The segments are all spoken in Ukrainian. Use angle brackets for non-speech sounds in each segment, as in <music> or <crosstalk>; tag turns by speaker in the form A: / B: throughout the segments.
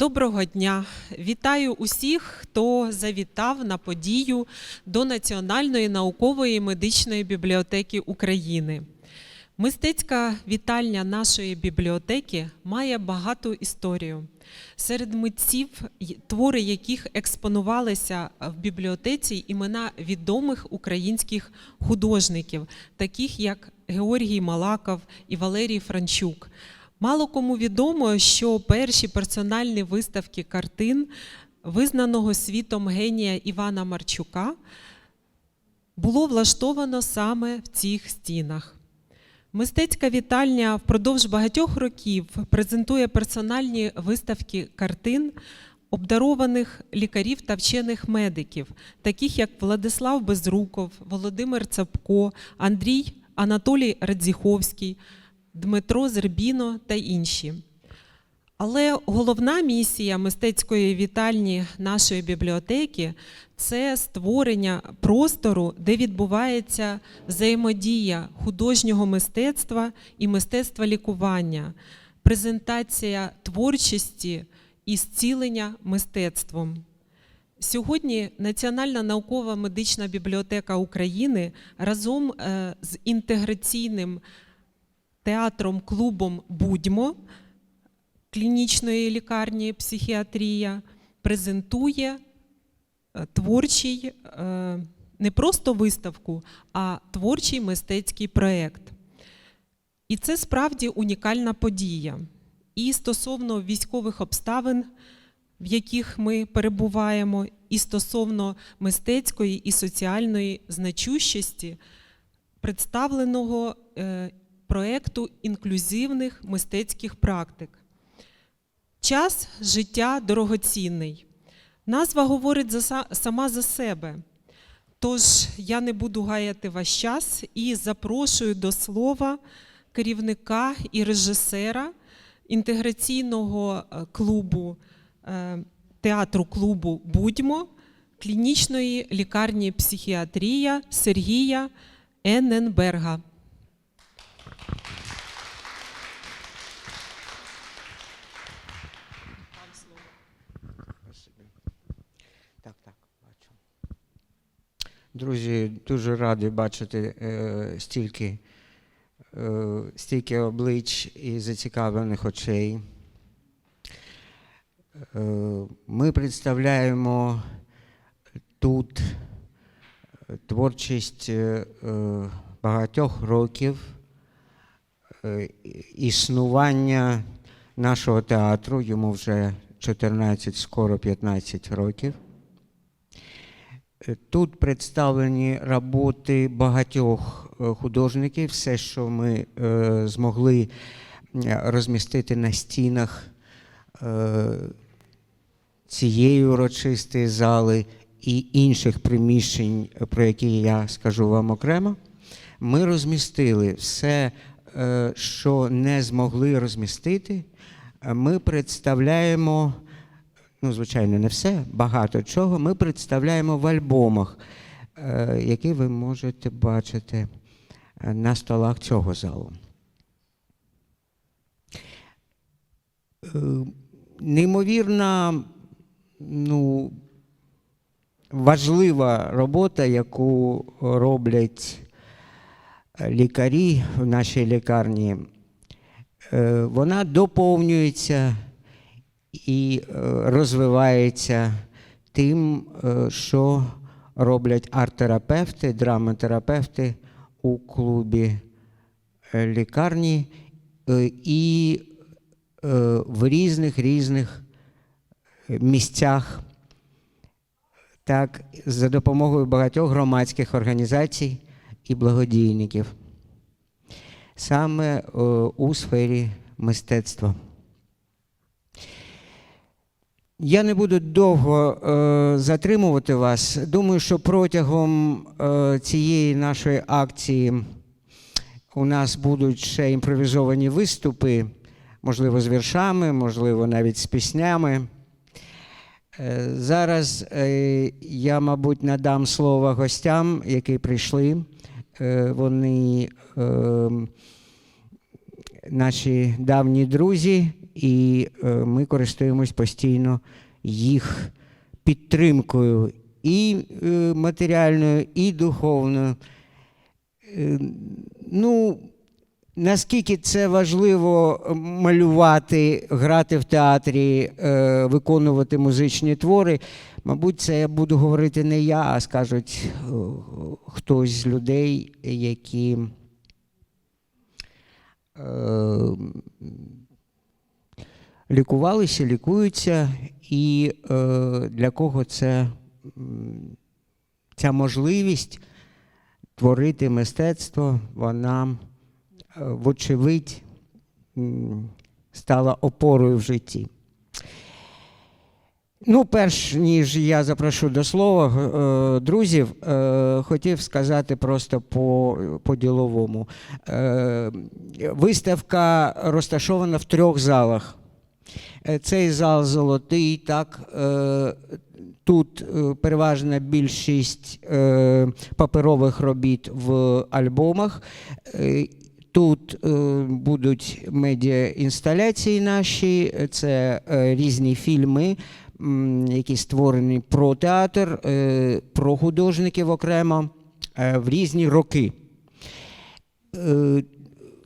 A: Доброго дня! Вітаю усіх, хто завітав на подію до Національної наукової медичної бібліотеки України. Мистецька вітальня нашої бібліотеки має багату історію. Серед митців, твори яких експонувалися в бібліотеці імена відомих українських художників, таких як Георгій Малаков і Валерій Франчук. Мало кому відомо, що перші персональні виставки картин визнаного світом генія Івана Марчука було влаштовано саме в цих стінах. Мистецька вітальня впродовж багатьох років презентує персональні виставки картин обдарованих лікарів та вчених медиків, таких як Владислав Безруков, Володимир Цапко, Андрій Анатолій Радзіховський, Дмитро Зербіно та інші. Але головна місія мистецької вітальні нашої бібліотеки це створення простору, де відбувається взаємодія художнього мистецтва і мистецтва лікування, презентація творчості і зцілення мистецтвом. Сьогодні Національна наукова медична бібліотека України разом е, з інтеграційним театром клубом Будьмо клінічної лікарні психіатрія презентує е, творчий е, не просто виставку, а творчий мистецький проєкт. І це справді унікальна подія. І стосовно військових обставин, в яких ми перебуваємо, і стосовно мистецької і соціальної значущості представленого е, проєкту інклюзивних мистецьких практик. Час життя дорогоцінний. Назва говорить сама за себе. Тож я не буду гаяти ваш час і запрошую до слова керівника і режисера інтеграційного е, клубу е, театру клубу Будьмо клінічної лікарні психіатрія Сергія Енненберга.
B: Так, так, бачу. Друзі, дуже радий бачити е, стільки, е, стільки облич і зацікавлених очей. Е, ми представляємо тут е, творчість е, багатьох років е, існування нашого театру, йому вже 14, скоро 15 років. Е, Тут представлені роботи багатьох е, художників, все, що ми е, змогли розмістити на стінах цієї урочистої зали і інших приміщень, про які я скажу вам окремо. Ми розмістили все, що не змогли розмістити. Ми представляємо ну, звичайно, не все, багато чого ми представляємо в альбомах, е, які ви можете бачити е, на столах цього залу. Е, Неймовірна, ну, важлива робота, яку роблять лікарі в нашій лікарні, вона доповнюється і е, розвивається тим, е, що роблять арт-терапевти, драматерапевти у клубі е, лікарні і в різних різних місцях, так, за допомогою багатьох громадських організацій і благодійників, саме у сфері мистецтва. Я не буду довго е, затримувати вас. Думаю, що протягом е, цієї нашої акції у нас будуть ще імпровізовані виступи, можливо, з віршами, можливо, навіть з піснями. Е, зараз е, я, мабуть, надам слово гостям, які прийшли. Е, вони е, наші давні друзі, і е, ми користуємось постійно їх підтримкою і е, матеріальною, і духовною. Е, Ну, наскільки це важливо малювати, грати в театрі, виконувати музичні твори, мабуть, це я буду говорити не я, а скажуть хтось з людей, які лікувалися, лікуються, і е, для кого це ця можливість творити мистецтво, вона, е, вочевидь, стала опорою в житті. Ну, перш ніж я запрошу до слова е, друзів, хотів сказати просто по, по діловому. Виставка розташована в трьох залах. Е, Цей зал золотий, так. Е, Тут е, переважна більшість паперових робіт в альбомах. Тут будуть медіаінсталяції наші, це різні фільми, які створені про театр, про художників окремо в різні роки.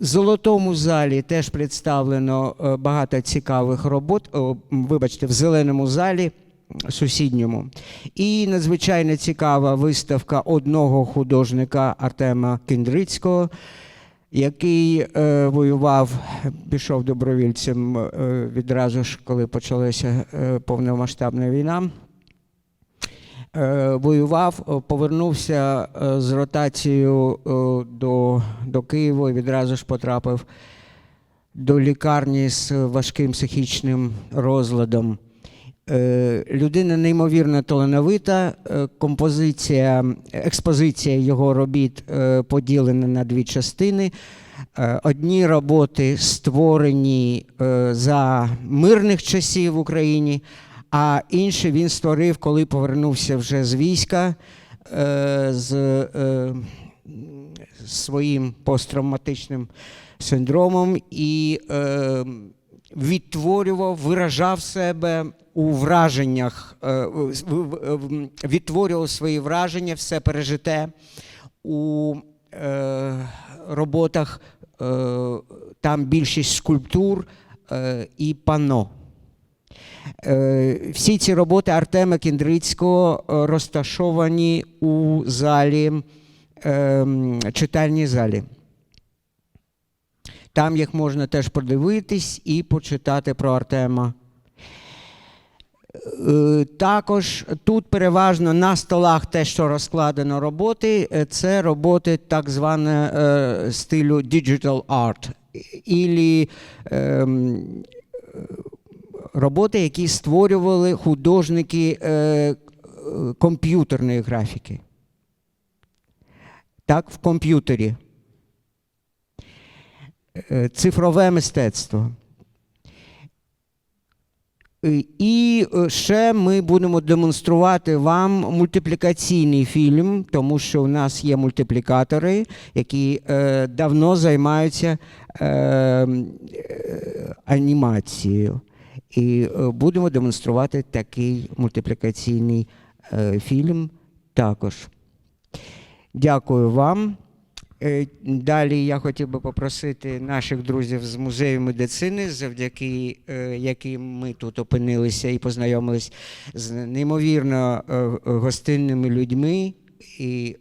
B: Золотому залі теж представлено е, багато цікавих робот. Вибачте, в зеленому залі сусідньому. І надзвичайно цікава виставка одного художника Артема Кіндрицького, який е, воював, пішов добровільцем е, відразу ж, коли почалася е, повномасштабна війна. Е, воював, е, повернувся е, з ротацією до, до Києва і відразу ж потрапив до лікарні з важким психічним розладом. Людина неймовірно талановита. Композиція, експозиція його робіт поділена на дві частини. Одні роботи створені за мирних часів в Україні, а інші він створив, коли повернувся вже з війська е, з е, своїм посттравматичним синдромом і е, відтворював, виражав себе у враженнях, відтворював свої враження, все пережите у роботах. Там більшість скульптур і пано. Е, Всі ці роботи Артема Кіндрицького е, розташовані у залі, ем, читальній залі. Там їх можна теж подивитись і почитати про Артема. Е, Також тут переважно на столах те, що розкладено роботи, це роботи так зване е, стилю digital art. Ілі, ем, роботи, які створювали художники е, е, комп'ютерної графіки. Так, в комп'ютері. Е, Цифрове мистецтво. Е, І ще ми будемо демонструвати вам мультиплікаційний фільм, тому що у нас є мультиплікатори, які е, давно займаються е, анімацією. І е, будемо демонструвати такий мультиплікаційний е, фільм також. Дякую вам. Е, Далі я хотів би попросити наших друзів з музею медицини, завдяки яким ми тут опинилися і познайомились з неймовірно гостинними людьми і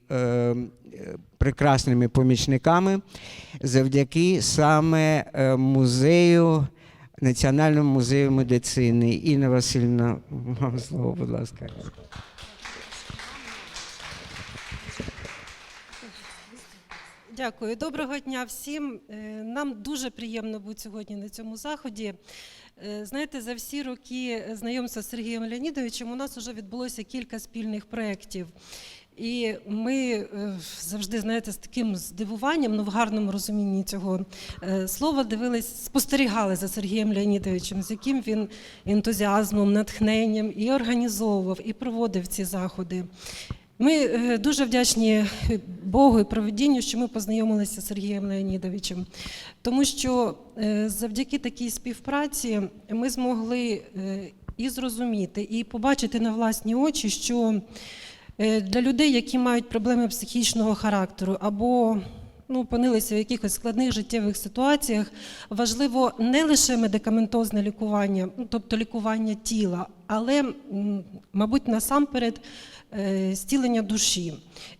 B: прекрасними помічниками, завдяки саме музею, Національному музею медицини. Інна Васильівна, вам слово, будь ласка.
C: Дякую, доброго дня всім. Е, Нам дуже приємно бути сьогодні на цьому заході. Е, Знаєте, за всі роки знайомства з Сергієм Леонідовичем у нас вже відбулося кілька спільних проєктів. І ми е, завжди, знаєте, з таким здивуванням, ну в гарному розумінні цього е, слова, дивились, спостерігали за Сергієм Леонідовичем, з яким він ентузіазмом, натхненням і організовував, і проводив ці заходи. Ми е, дуже вдячні Богу і проведінню, що ми познайомилися з Сергієм Леонідовичем, тому що завдяки такій співпраці ми змогли і зрозуміти, і побачити на власні очі, що для людей, які мають проблеми психічного характеру або ну, опинилися в якихось складних життєвих ситуаціях, важливо не лише медикаментозне лікування, ну, тобто лікування тіла, але, мабуть, насамперед е, зцілення душі.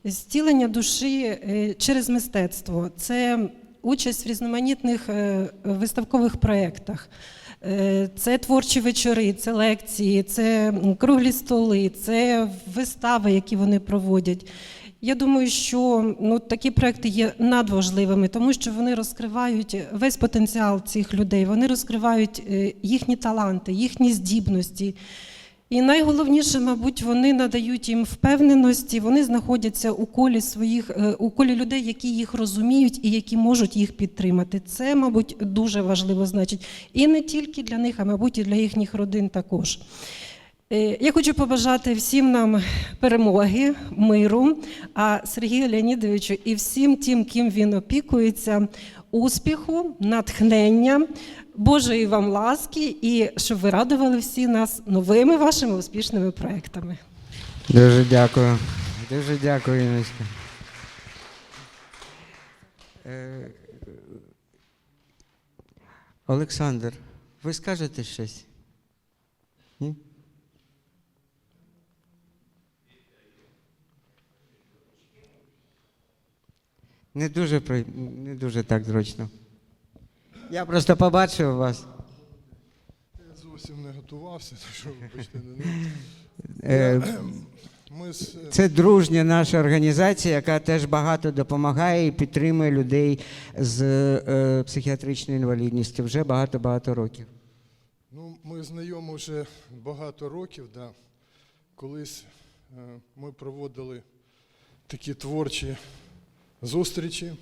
C: Зцілення душі е, через мистецтво це участь в різноманітних е, виставкових проєктах. Е, Це творчі вечори, це лекції, це круглі столи, це вистави, які вони проводять. Я думаю, що ну, такі проекти є надважливими, тому що вони розкривають весь потенціал цих людей, вони розкривають е, їхні таланти, їхні здібності. І найголовніше, мабуть, вони надають їм впевненості, вони знаходяться у колі своїх е, у колі людей, які їх розуміють і які можуть їх підтримати. Це, мабуть, дуже важливо значить. І не тільки для них, а мабуть, і для їхніх родин також. Е, Я хочу побажати всім нам перемоги, миру, а Сергію Леонідовичу і всім тим, ким він опікується, успіху, натхнення, Божої вам ласки і щоб ви радували всі нас новими вашими успішними проектами.
B: Дуже дякую. Дуже дякую, Іночка. Е, Олександр, ви скажете щось? Ні? Не дуже, при- не дуже так зручно. Я просто побачив вас.
D: Я зовсім не готувався, так що вибачте, не <laughs>
B: Е,
D: Ми з
B: Це дружня наша організація, яка теж багато допомагає і підтримує людей з е, психіатричною інвалідністю вже багато-багато років.
D: ну, ми знайомі вже багато років. Да. Колись е, ми проводили такі творчі зустрічі,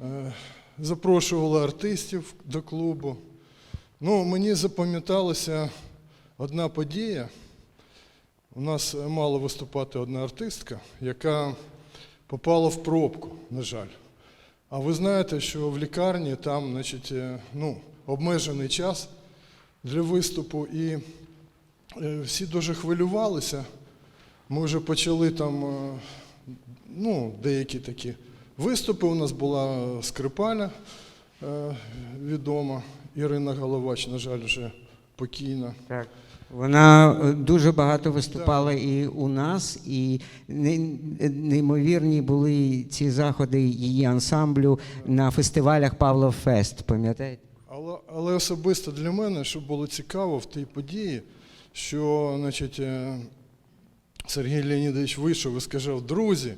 D: е, запрошували артистів до клубу. Ну, мені запам'яталася одна подія. У нас мала виступати одна артистка, яка попала в пробку, на жаль. А ви знаєте, що в лікарні там значить, е, ну, обмежений час для виступу, і е, всі дуже хвилювалися. Ми вже почали там ну, деякі такі виступи. У нас була скрипаля е, відома, Ірина Головач, на жаль, вже покійна.
B: Так. Вона е, дуже багато виступала і у нас, і неймовірні були ці заходи її ансамблю на фестивалях Павлов Фест, пам'ятаєте?
D: Але, але особисто для мене, що було цікаво в тій події, що значить, е, Сергій Леонідович вийшов і сказав, друзі,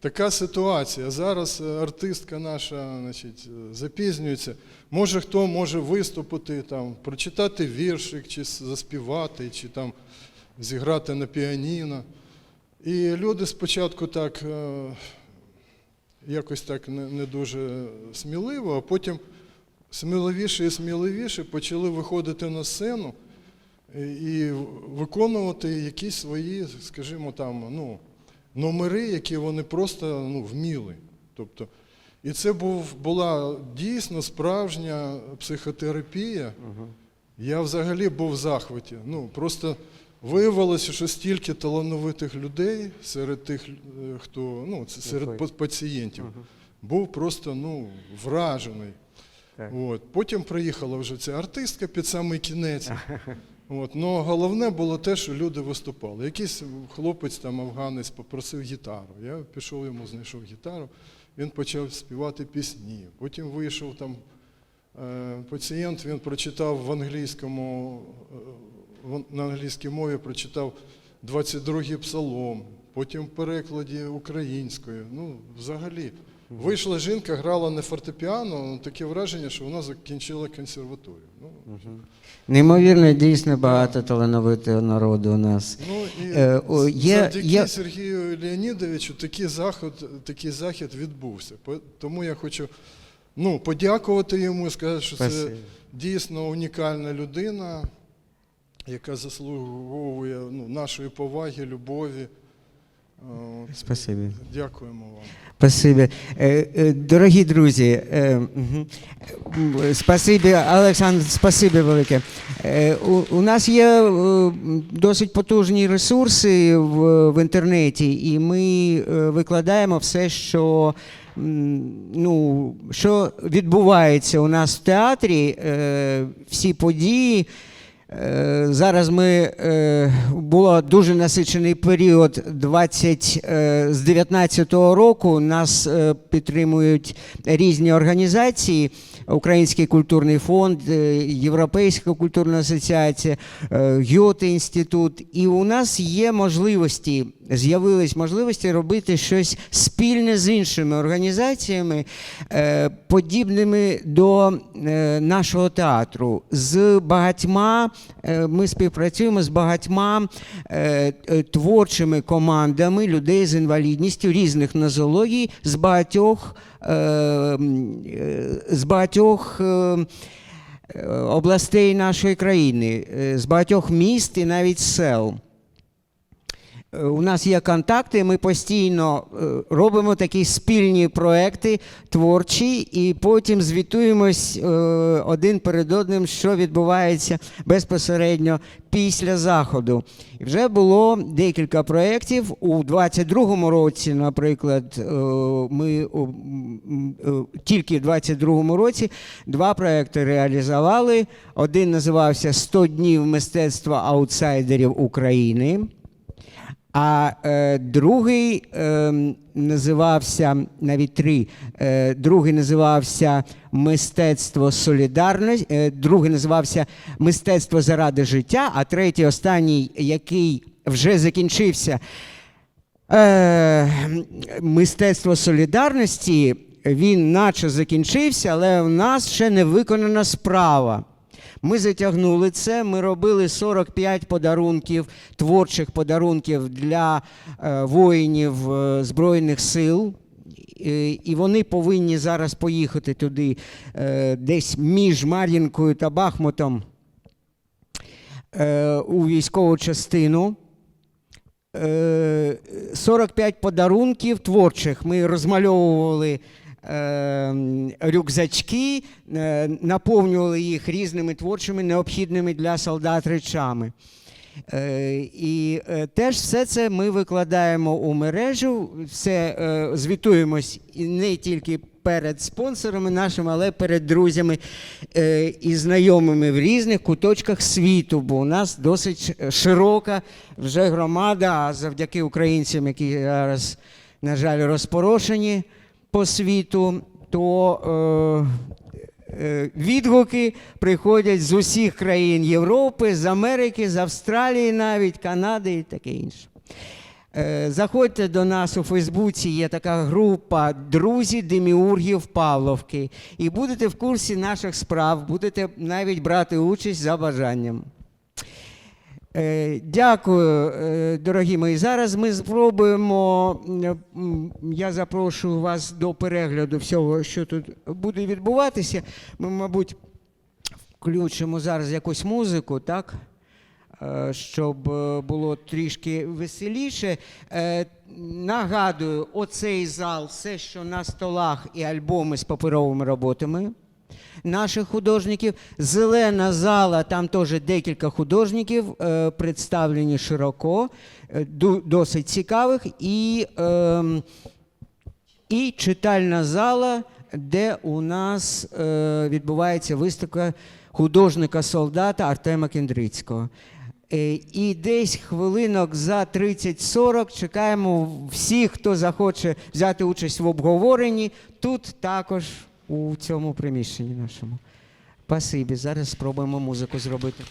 D: така ситуація. Зараз е, артистка наша значить, е, запізнюється. Може хто може виступити, там, прочитати віршик, чи заспівати, чи там зіграти на піаніно. І люди спочатку так е, якось так не, не дуже сміливо, а потім сміливіше і сміливіше почали виходити на сцену і, і виконувати якісь свої, скажімо там, ну, номери, які вони просто ну, вміли. Тобто, і це був, була дійсно справжня психотерапія. Я взагалі був в захваті. Ну, просто виявилося, що стільки талановитих людей серед тих, е, хто, ну, серед пацієнтів, був просто ну, вражений.
B: Так.
D: От. Потім приїхала вже ця артистка під самий кінець. <laughs> От. Но головне було те, що люди виступали. Якийсь хлопець там афганець попросив гітару. Я пішов йому, знайшов гітару, він почав співати пісні. Потім вийшов там е, пацієнт, він прочитав в англійському, е, на англійській мові прочитав 22-й псалом, потім в перекладі українською. Ну, взагалі. Вийшла жінка, грала на фортепіано, ну, таке враження, що вона закінчила консерваторію. Ну,
B: Неймовірно, дійсно багато талановитого народу у нас.
D: Ну і
B: Е, о, є-
D: завдяки
B: є-
D: Сергію Леонідовичу такий захід, такий захід відбувся. По- Тому я хочу ну, подякувати йому і сказати, що це дійсно унікальна людина, яка заслуговує ну, нашої поваги, любові.
B: Спасибі.
D: Дякуємо вам.
B: Спасибі. Е, е, Дорогі друзі, е, спасибі, Олександр, спасибі велике. У, нас є досить потужні ресурси в, інтернеті, і ми викладаємо все, що, ну, що відбувається у нас в театрі, всі події. Е, Зараз ми е, було дуже насичений період 20, е, з 19-го року. Нас підтримують різні організації. Український культурний фонд, е, Європейська культурна асоціація, е, Гьоте інститут. І у нас є можливості, з'явились можливості робити щось спільне з іншими організаціями, е, подібними до нашого театру. З багатьма ми співпрацюємо з багатьма творчими командами людей з інвалідністю різних нозологій, з багатьох, з багатьох. е, е, Областей нашої країни, е, з багатьох міст і навіть сел. Е, У нас є контакти, ми постійно е, робимо такі спільні проекти творчі, і потім звітуємось е, один перед одним, що відбувається безпосередньо після заходу. Вже було декілька проєктів. У 22-му році, наприклад, ми тільки в 22-му році два проекти реалізували. Один називався «100 днів мистецтва аутсайдерів України. А е, другий е, називався навіть три. Е, другий називався Мистецтво солідарності, е, другий називався Мистецтво заради життя, а третій, останній, який вже закінчився, е, Мистецтво солідарності. Він наче закінчився, але в нас ще не виконана справа. Ми затягнули це. Ми робили 45 подарунків, творчих подарунків для е, воїнів е, Збройних сил. І вони повинні зараз поїхати туди, е, десь між Мар'їнкою та Бахмутом у військову частину. Е, 45 подарунків творчих. Ми розмальовували рюкзачки, е, наповнювали їх різними творчими необхідними для солдат речами. Е, І е, теж все це ми викладаємо у мережу, все звітуємось не тільки перед спонсорами нашими, але перед друзями і знайомими в різних куточках світу, бо у нас досить широка вже громада, а завдяки українцям, які зараз, на жаль, розпорошені по світу, то е, е, відгуки приходять з усіх країн Європи, з Америки, з Австралії, навіть Канади і таке інше. Е, Заходьте до нас у Фейсбуці, є така група Друзі Деміургів Павловки. І будете в курсі наших справ, будете навіть брати участь за бажанням. Е, Дякую, е, дорогі мої. Зараз ми спробуємо. Я запрошую вас до перегляду всього, що тут буде відбуватися. Ми, мабуть, включимо зараз якусь музику, так? Е, Щоб було трішки веселіше. Нагадую, оцей зал, все, що на столах і альбоми з паперовими роботами наших художників. Зелена зала, там теж декілька художників е, представлені широко, е, досить цікавих. І, ем, і читальна зала, де у нас е, відбувається виставка художника-солдата Артема Кендрицького. Е, І десь хвилинок за 30-40 чекаємо всіх, хто захоче взяти участь в обговоренні, тут також у цьому приміщенні нашому. Спасибі. Зараз спробуємо музику зробити.